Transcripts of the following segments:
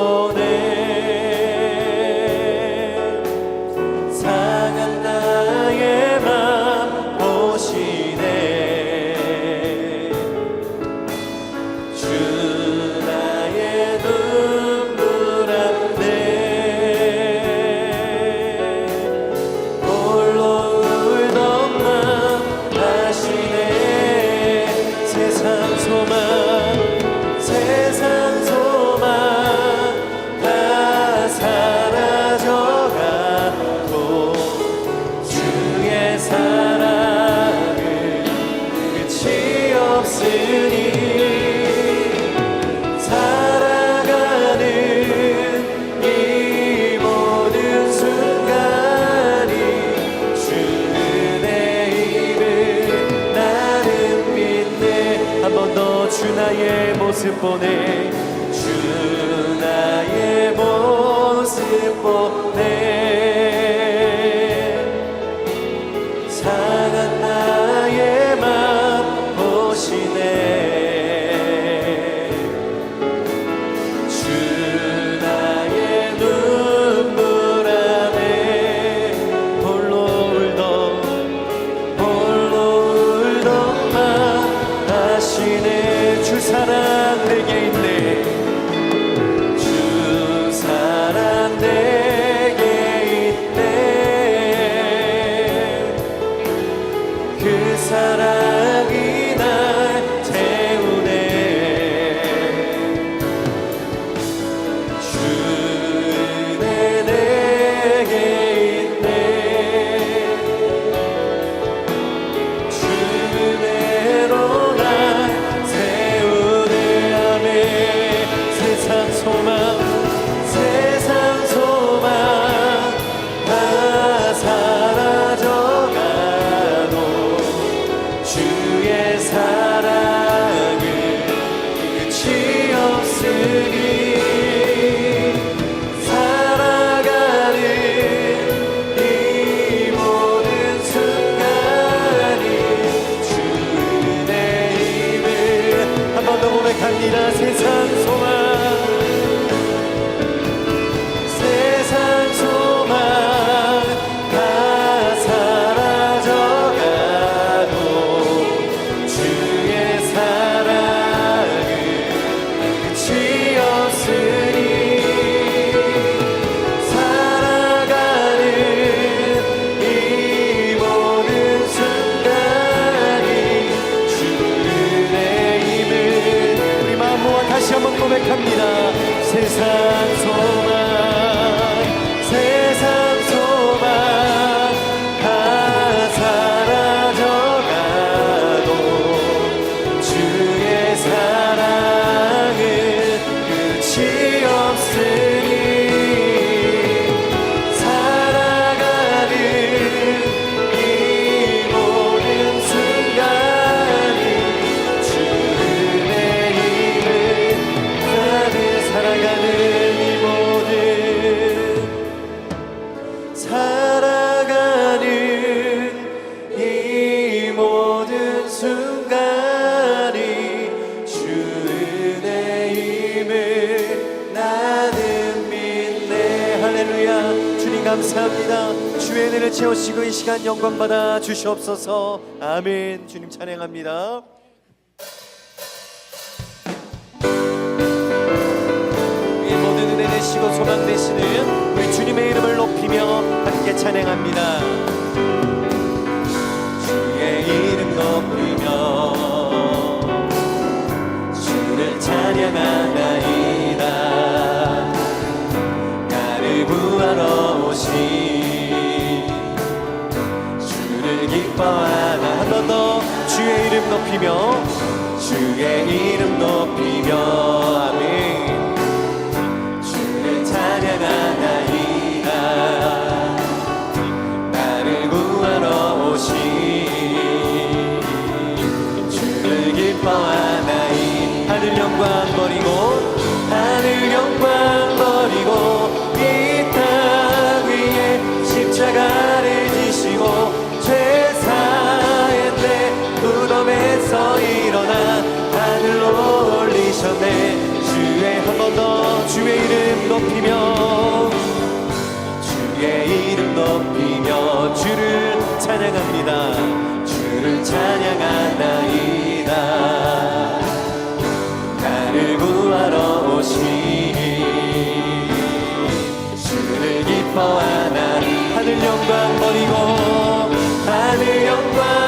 Lord. 고백합니다. 세상 순간이 주 은혜임을 나는 믿네. 할렐루야. 주님 감사합니다. 주의 은혜를 채우시고 이 시간 영광 받아 주시옵소서. 아멘. 주님 찬양합니다. 우리 모든 은혜 내시고 소망 되시는 우리 주님의 이름을 높이며 함께 찬양합니다. 만나이다. 나를 구하러 오신 주를 기뻐하나 한번 주의 이름 높이며 주의 이름 높이며. 높이며 주의 이름 높이며 주를 찬양합니다. 주를 찬양하나이다. 나를 구하러 오시니 주를 기뻐하나 하늘 영광 버리고 하늘 영광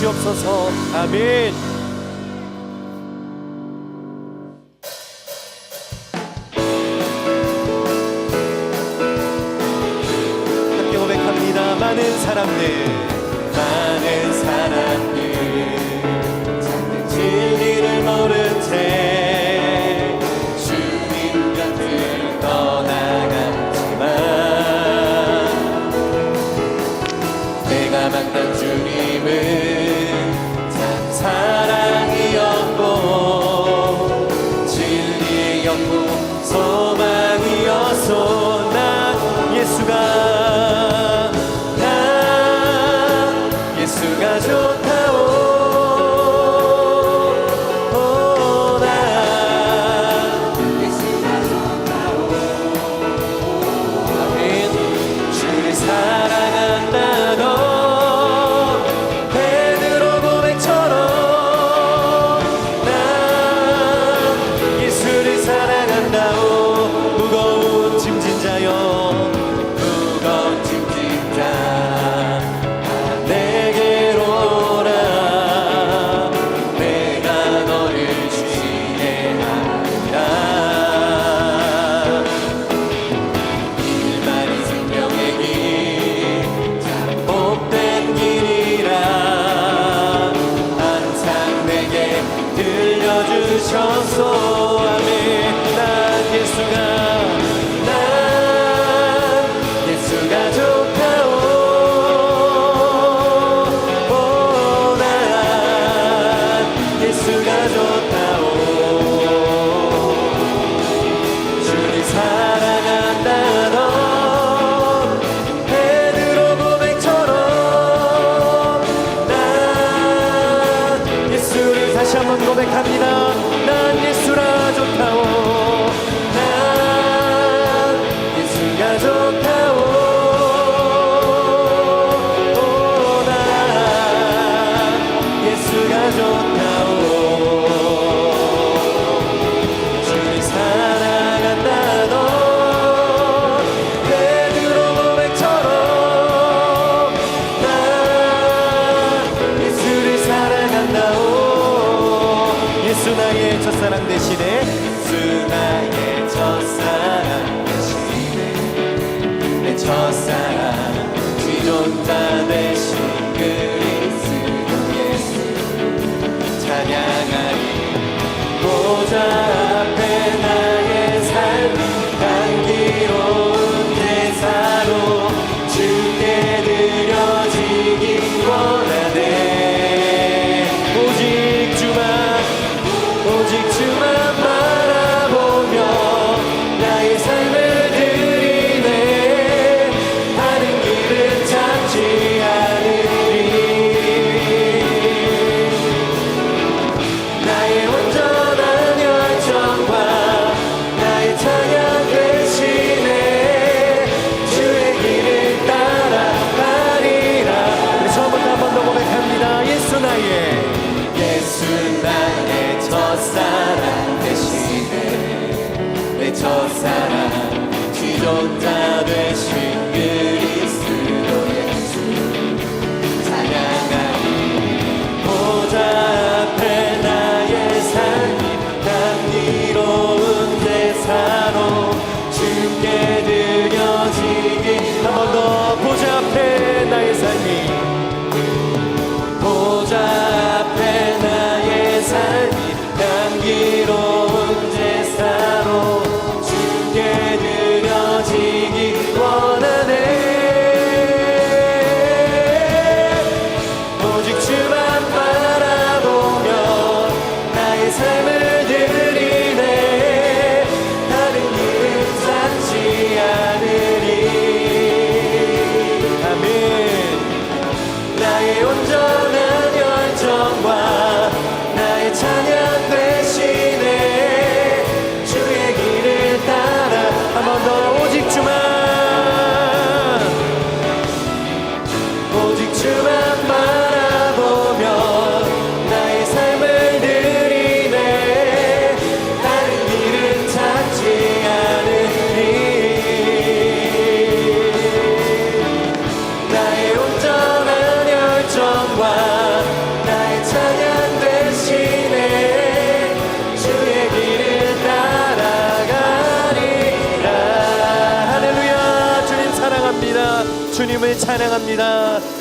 주시옵소서. 아멘.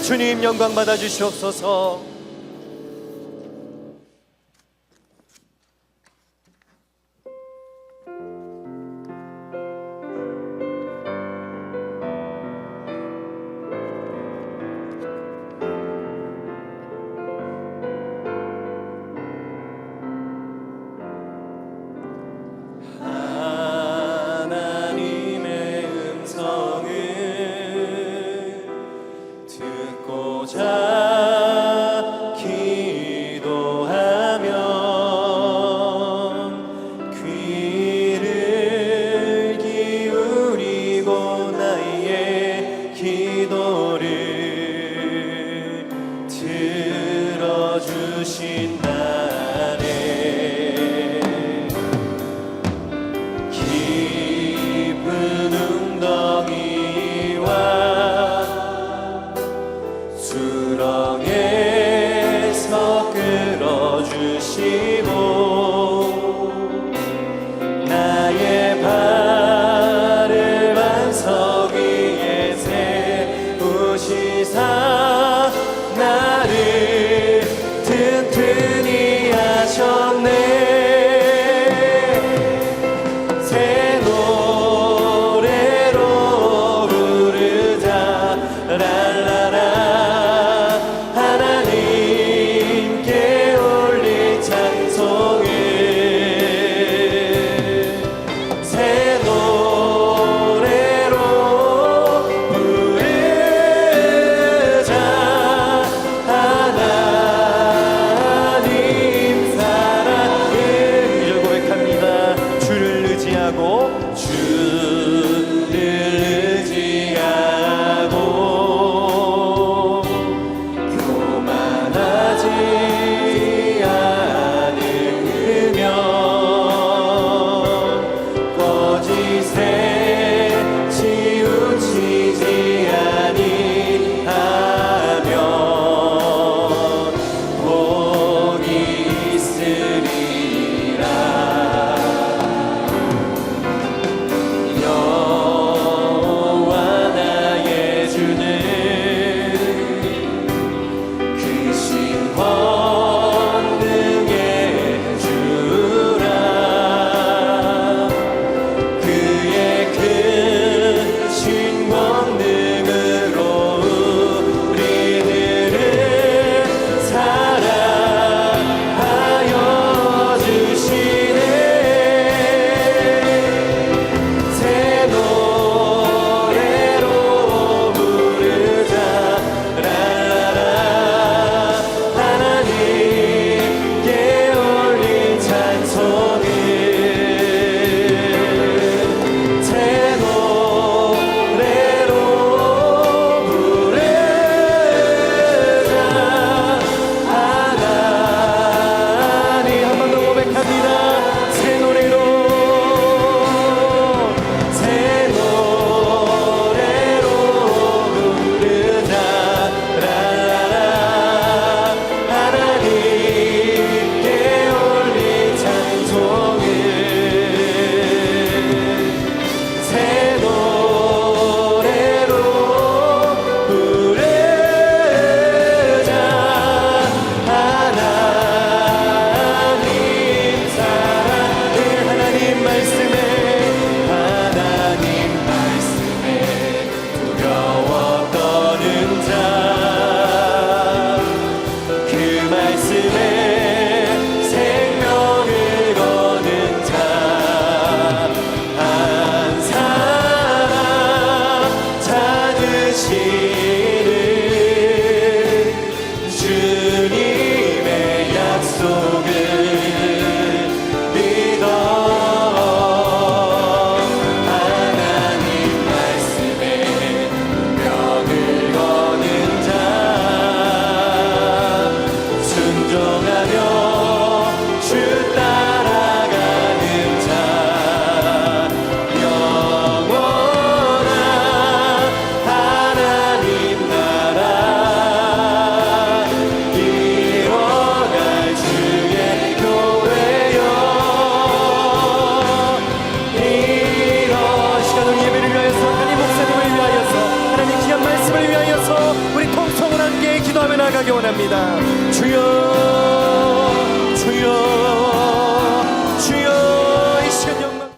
주님 영광 받아 주시옵소서.